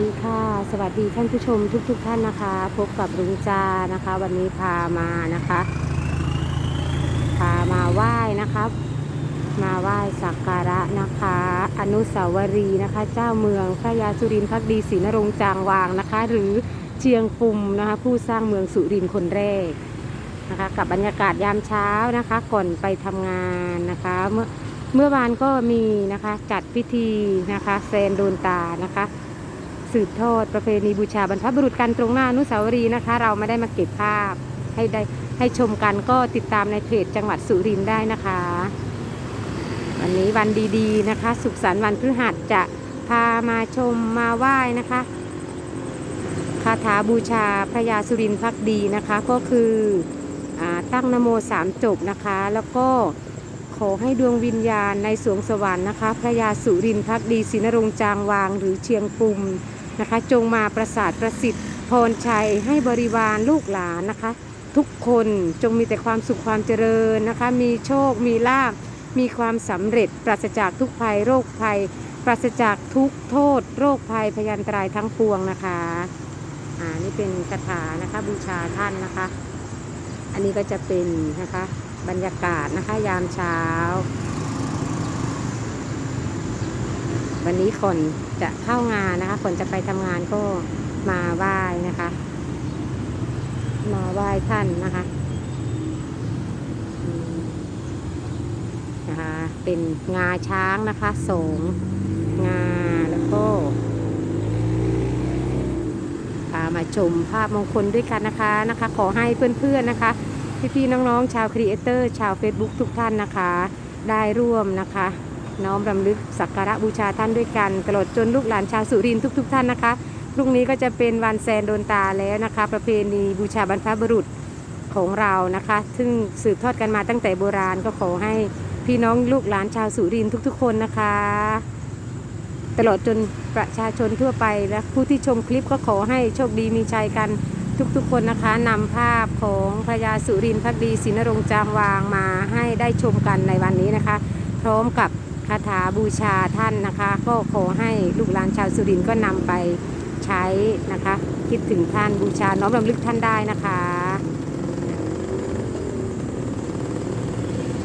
ดีค่ะ สวัสดีท่านผู้ชมทุกๆทท่านนะคะ พบกับรุงจานะคะ วันนี้พามานะคะ พามาไหว้นะครับมาไหว้สักการะนะคะ อนุสาวรีย์นะคะ เจ้าเมืองพระยาสุรินทร์พักดีศรีนรงจางวางนะคะ หรือเชียงปุ่มนะคะ ผู้สร้างเมืองสุรินทร์คนแรกนะคะ กับบรรยากาศยามเช้านะคะ ก่อนไปทำงานนะคะ เมื่อเมื่อวานก็มีนะคะจัดพิธีนะคะแซนโดนตานะคะ สืบทอดประเพณีบูชาบรรพบุรุษกันตรงหน้านุสาวรีย์นะคะ เราไม่ได้มาเก็บภาพให้ได้ให้ชมกันก็ติดตามในเพจจังหวัดสุรินทร์ได้นะคะ วันนี้วันดีๆนะคะ สุขสันต์วันพฤหัสจะพามาชมมาไหว้นะคะคาถาบูชาพระยาสุรินทร์พักดีนะคะก็คืออตั้งนโมสามจบนะคะ แล้วก็ขอให้ดวงวิญญาณในสวงสวรรค์นะคะ พระยาสุรินทร์พักดีศรีนรงจางวางหรือเชียงปุ่ม นะคะ จงมาประสาทประสิทธิ์พรชัยให้บริวารลูกหลานนะคะ ทุกคนจงมีแต่ความสุขความเจริญนะคะ มีโชค มีลาภมีความสำเร็จปราศจากทุกภัยโรคภัย ปราศจากทุกโทษ โรคภัยพยันตรายทั้งปวงนะคะอ่านี่เป็นคาถานะคะบูชาท่านนะคะ อันนี้ก็จะเป็นนะคะบรรยากาศนะคะยามเช้า วันนี้คนจะเข้างานนะคะคนจะไปทำงานก็มาไหว้นะคะ มาไหว้ท่านนะคะนะคะเป็นงาช้างนะคะสงงาแล้วก็พามาชมภาพมงคลด้วยกันนะคะนะคะ ขอให้เพื่อนๆนะคะพี่ๆน้องๆ ชาวครีเอเตอร์ ชาว Facebook ทุกท่านนะคะ ได้ร่วมนะคะ น้อมรำลึกสักการะบูชาท่านด้วยกันตลอดจนลูกหลานชาวสุรินทร์ทุกๆท่านนะคะพรุ่งนี้ก็จะเป็นวันแซนโดนตาแล้วนะคะ ประเพณีบูชาบรรพบุรุษของเรานะคะ ซึ่งสืบทอดกันมาตั้งแต่โบราณก็ขอให้พี่น้องลูกหลานชาวสุรินทร์ทุก ๆ คนนะคะ ตลอดจนประชาชนทั่วไปและผู้ที่ชมคลิปก็ขอให้โชคดีมีชัยกันทุกๆ คนนะคะนำภาพของพระยาสุรินทร์พักดีศรีนรงจางวางมาให้ได้ชมกันในวันนี้นะคะ พร้อมกับ คาถาบูชาท่านนะคะ ก็ขอให้ลูกหลานชาวสุรินทร์ก็นำไปใช้นะคะ คิดถึงท่านบูชาน้อมรำลึกท่านได้นะคะ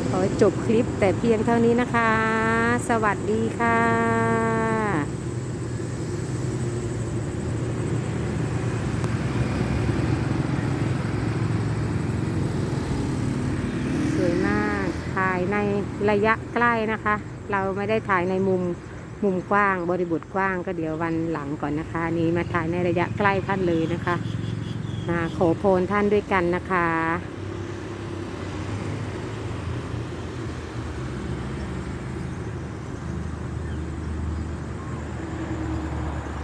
ขอจบคลิปแต่เพียงเท่านี้นะคะ สวัสดีค่ะสวยมากถ่ายในระยะใกล้นะคะ เราไม่ได้ถ่ายในมุมมุมกว้างบริบทกว้างก็เดี๋ยววันหลังก่อนนะคะ นี้มาถ่ายในระยะใกล้ท่านเลยนะคะอาขอพรท่านด้วยกันนะคะ